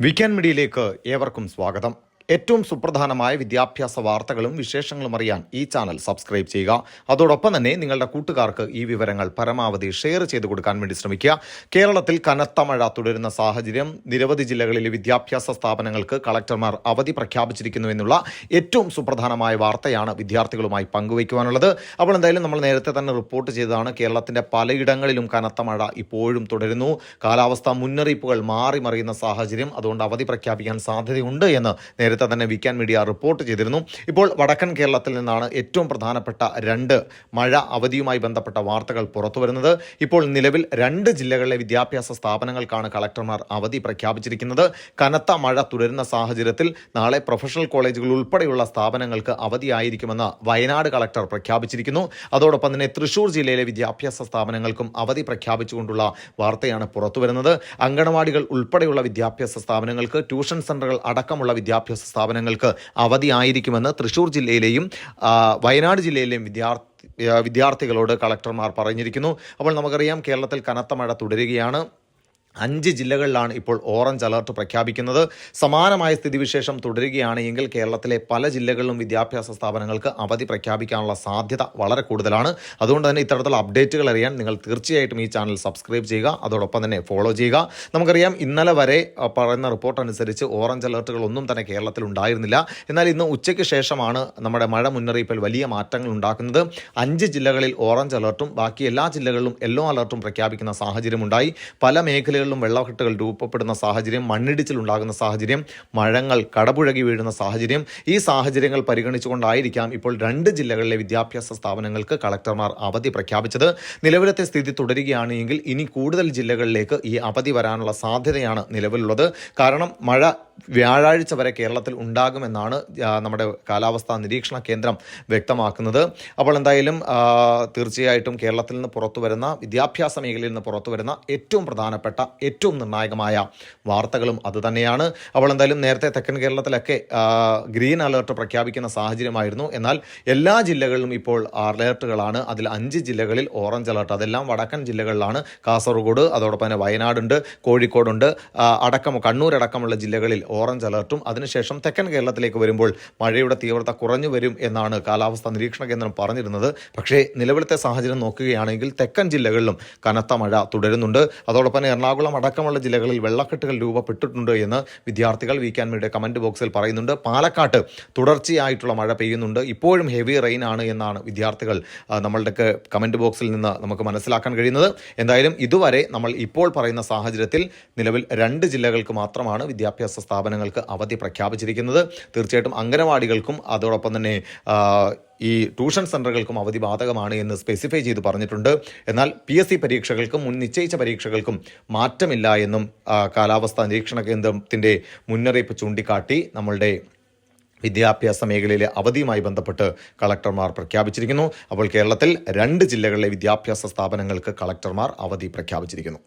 Weekend മീഡിയയിലേക്ക് ഏവർക്കും സ്വാഗതം. ഏറ്റവും സുപ്രധാനമായ വിദ്യാഭ്യാസ വാർത്തകളും വിശേഷങ്ങളും അറിയാൻ ഈ ചാനൽ സബ്സ്ക്രൈബ് ചെയ്യുക. അതോടൊപ്പം തന്നെ നിങ്ങളുടെ കൂട്ടുകാർക്ക് ഈ വിവരങ്ങൾ പരമാവധി ഷെയർ ചെയ്ത് കൊടുക്കാൻ വേണ്ടി ശ്രമിക്കുക. കേരളത്തിൽ കനത്ത മഴ തുടരുന്ന സാഹചര്യം നിരവധി ജില്ലകളിലെ വിദ്യാഭ്യാസ സ്ഥാപനങ്ങൾക്ക് കളക്ടർമാർ അവധി പ്രഖ്യാപിച്ചിരിക്കുന്നു എന്നുള്ള ഏറ്റവും സുപ്രധാനമായ വാർത്തയാണ് വിദ്യാർത്ഥികളുമായി പങ്കുവയ്ക്കുവാനുള്ളത്. അപ്പോൾ എന്തായാലും നമ്മൾ നേരത്തെ തന്നെ റിപ്പോർട്ട് ചെയ്തതാണ് കേരളത്തിന്റെ പലയിടങ്ങളിലും കനത്ത മഴ ഇപ്പോഴും തുടരുന്നു. കാലാവസ്ഥ മുന്നറിയിപ്പുകൾ മാറി മറിയുന്ന സാഹചര്യം അതുകൊണ്ട് അവധി പ്രഖ്യാപിക്കാൻ സാധ്യതയുണ്ട് എന്ന് നേരത്തെ തന്നെ വിക്കാൻ മീഡിയ റിപ്പോർട്ട് ചെയ്തിരുന്നു. ഇപ്പോൾ വടക്കൻ കേരളത്തിൽ നിന്നാണ് ഏറ്റവും പ്രധാനപ്പെട്ട രണ്ട് മഴ അവധിയുമായി ബന്ധപ്പെട്ട വാർത്തകൾ പുറത്തുവരുന്നത് ഇപ്പോൾ നിലവിൽ രണ്ട് ജില്ലകളിലെ വിദ്യാഭ്യാസ സ്ഥാപനങ്ങൾക്കാണ് കളക്ടർമാർ അവധി പ്രഖ്യാപിച്ചിരിക്കുന്നത്. കനത്ത മഴ തുടരുന്ന സാഹചര്യത്തിൽ നാളെ പ്രൊഫഷണൽ കോളേജുകൾ ഉൾപ്പെടെയുള്ള സ്ഥാപനങ്ങൾക്ക് അവധിയായിരിക്കുമെന്ന് വയനാട് കളക്ടർ പ്രഖ്യാപിച്ചിരിക്കുന്നു. അതോടൊപ്പം തന്നെ തൃശൂർ ജില്ലയിലെ വിദ്യാഭ്യാസ സ്ഥാപനങ്ങൾക്കും അവധി പ്രഖ്യാപിച്ചുകൊണ്ടുള്ള വാർത്തയാണ് പുറത്തുവരുന്നത് അങ്കണവാടികൾ ഉൾപ്പെടെയുള്ള വിദ്യാഭ്യാസ സ്ഥാപനങ്ങൾക്ക് ട്യൂഷൻ സെന്ററുകൾ അടക്കമുള്ള വിദ്യാഭ്യാസ സ്ഥാപനങ്ങൾക്ക് അവധിയായിരിക്കുമെന്ന് തൃശൂർ ജില്ലയിലെയും വയനാട് ജില്ലയിലെയും വിദ്യാർത്ഥി വിദ്യാർത്ഥികളോട് കളക്ടർമാർ പറഞ്ഞിരിക്കുന്നു. അപ്പോൾ നമുക്കറിയാം കേരളത്തിൽ കനത്ത മഴ തുടരുകയാണ്. അഞ്ച് ജില്ലകളിലാണ് ഇപ്പോൾ ഓറഞ്ച് അലർട്ട് പ്രഖ്യാപിക്കുന്നത്. സമാനമായ സ്ഥിതിവിശേഷം തുടരുകയാണ് എങ്കിൽ കേരളത്തിലെ പല ജില്ലകളിലും വിദ്യാഭ്യാസ സ്ഥാപനങ്ങൾക്ക് അവധി പ്രഖ്യാപിക്കാനുള്ള സാധ്യത വളരെ കൂടുതലാണ്. അതുകൊണ്ട് തന്നെ ഇത്തരത്തിലുള്ള അപ്ഡേറ്റുകൾ അറിയാൻ നിങ്ങൾ തീർച്ചയായിട്ടും ഈ ചാനൽ സബ്സ്ക്രൈബ് ചെയ്യുക അതോടൊപ്പം തന്നെ ഫോളോ ചെയ്യുക. നമുക്കറിയാം ഇന്നലെ വരെ പറയുന്ന റിപ്പോർട്ട് അനുസരിച്ച് ഓറഞ്ച് അലർട്ടുകൾ ഒന്നും തന്നെ കേരളത്തിൽ ഉണ്ടായിരുന്നില്ല. എന്നാൽ ഇന്ന് ഉച്ചയ്ക്ക് ശേഷമാണ് നമ്മുടെ മഴ മുന്നറിയിപ്പിൽ വലിയ മാറ്റങ്ങൾ ഉണ്ടാക്കുന്നത്. അഞ്ച് ജില്ലകളിൽ ഓറഞ്ച് അലർട്ടും ബാക്കി എല്ലാ ജില്ലകളിലും യെല്ലോ അലർട്ടും പ്രഖ്യാപിക്കുന്ന സാഹചര്യമുണ്ടായി. പല മേഖലകളിലും വെള്ളക്കെട്ടുകൾ രൂപപ്പെടുന്ന സാഹചര്യം മണ്ണിടിച്ചിൽ ഉണ്ടാകുന്ന സാഹചര്യം മഴങ്ങൾ കടപുഴകി വീഴുന്ന സാഹചര്യം ഈ സാഹചര്യങ്ങൾ പരിഗണിച്ചുകൊണ്ടായിരിക്കാം ഇപ്പോൾ രണ്ട് ജില്ലകളിലെ വിദ്യാഭ്യാസ സ്ഥാപനങ്ങൾക്ക് കളക്ടർമാർ അവധി പ്രഖ്യാപിച്ചത്. നിലവിലത്തെ സ്ഥിതി തുടരുകയാണ് എങ്കിൽ ഇനി കൂടുതൽ ജില്ലകളിലേക്ക് ഈ അവധി വരാനുള്ള സാധ്യതയാണ് നിലവിലുള്ളത്. കാരണം മഴ വ്യാഴാഴ്ച വരെ കേരളത്തിൽ ഉണ്ടാകുമെന്നാണ് നമ്മുടെ കാലാവസ്ഥാ നിരീക്ഷണ കേന്ദ്രം വ്യക്തമാക്കുന്നത്. അപ്പോൾ എന്തായാലും തീർച്ചയായിട്ടും കേരളത്തിൽ നിന്ന് പുറത്തു വരുന്ന വിദ്യാഭ്യാസ മേഖലയിൽ നിന്ന് പുറത്തു വരുന്ന ഏറ്റവും പ്രധാനപ്പെട്ട ഏറ്റവും നിർണായകമായ വാർത്തകളും അതുതന്നെയാണ് അപ്പോൾ എന്തായാലും നേരത്തെ തെക്കൻ കേരളത്തിലൊക്കെ ഗ്രീൻ അലേർട്ട് പ്രഖ്യാപിക്കുന്ന സാഹചര്യമായിരുന്നു. എന്നാൽ എല്ലാ ജില്ലകളിലും ഇപ്പോൾ അലേർട്ടുകളാണ്. അതിൽ അഞ്ച് ജില്ലകളിൽ ഓറഞ്ച് അലേർട്ട് അതെല്ലാം വടക്കൻ ജില്ലകളിലാണ്. കാസർഗോഡ് അതോടൊപ്പം തന്നെ വയനാടുണ്ട് കോഴിക്കോടുണ്ട് അടക്കം കണ്ണൂർ അടക്കമുള്ള ജില്ലകളിൽ ഓറഞ്ച് അലർട്ടും. അതിനുശേഷം തെക്കൻ കേരളത്തിലേക്ക് വരുമ്പോൾ മഴയുടെ തീവ്രത കുറഞ്ഞു വരും എന്നാണ് കാലാവസ്ഥാ നിരീക്ഷണ കേന്ദ്രം പറഞ്ഞിരുന്നത്. പക്ഷേ നിലവിലത്തെ സാഹചര്യം നോക്കുകയാണെങ്കിൽ തെക്കൻ ജില്ലകളിലും കനത്ത മഴ തുടരുന്നുണ്ട്. അതോടൊപ്പം എറണാകുളം അടക്കമുള്ള ജില്ലകളിൽ വെള്ളക്കെട്ടുകൾ രൂപപ്പെട്ടിട്ടുണ്ട് എന്ന് വിദ്യാർത്ഥികൾ വി മീഡിയ കമന്റ് ബോക്സിൽ പറയുന്നുണ്ട്. പാലക്കാട്ട് തുടർച്ചയായിട്ടുള്ള മഴ പെയ്യുന്നുണ്ട്. ഇപ്പോഴും ഹെവി റെയിൻ ആണ് എന്നാണ് വിദ്യാർത്ഥികൾ നമ്മളുടെ നമ്മളുടെയൊക്കെ കമന്റ് ബോക്സിൽ നിന്ന് നമുക്ക് മനസ്സിലാക്കാൻ കഴിയുന്നത്. എന്തായാലും ഇതുവരെ നമ്മൾ ഇപ്പോൾ പറയുന്ന സാഹചര്യത്തിൽ നിലവിൽ രണ്ട് ജില്ലകൾക്ക് മാത്രമാണ് വിദ്യാഭ്യാസ സ്ഥാപനങ്ങൾക്ക് അവധി പ്രഖ്യാപിച്ചിരിക്കുന്നത്. തീർച്ചയായിട്ടും അംഗനവാടികൾക്കും അതോടൊപ്പം തന്നെ ഈ ട്യൂഷൻ സെന്ററുകൾക്കും അവധി ബാധകമാണ് എന്ന് സ്പെസിഫൈ ചെയ്ത് പറഞ്ഞിട്ടുണ്ട്. എന്നാൽ പി എസ് സി പരീക്ഷകൾക്കും മുൻ നിശ്ചയിച്ച പരീക്ഷകൾക്കും മാറ്റമില്ല എന്നും കാലാവസ്ഥാ നിരീക്ഷണ കേന്ദ്രത്തിന്റെ മുന്നറിയിപ്പ് ചൂണ്ടിക്കാട്ടി നമ്മളുടെ വിദ്യാഭ്യാസ മേഖലയിലെ അവധിയുമായി ബന്ധപ്പെട്ട് കളക്ടർമാർ പ്രഖ്യാപിച്ചിരിക്കുന്നു. അപ്പോൾ കേരളത്തിൽ രണ്ട് ജില്ലകളിലെ വിദ്യാഭ്യാസ സ്ഥാപനങ്ങൾക്ക് കളക്ടർമാർ അവധി പ്രഖ്യാപിച്ചിരിക്കുന്നു.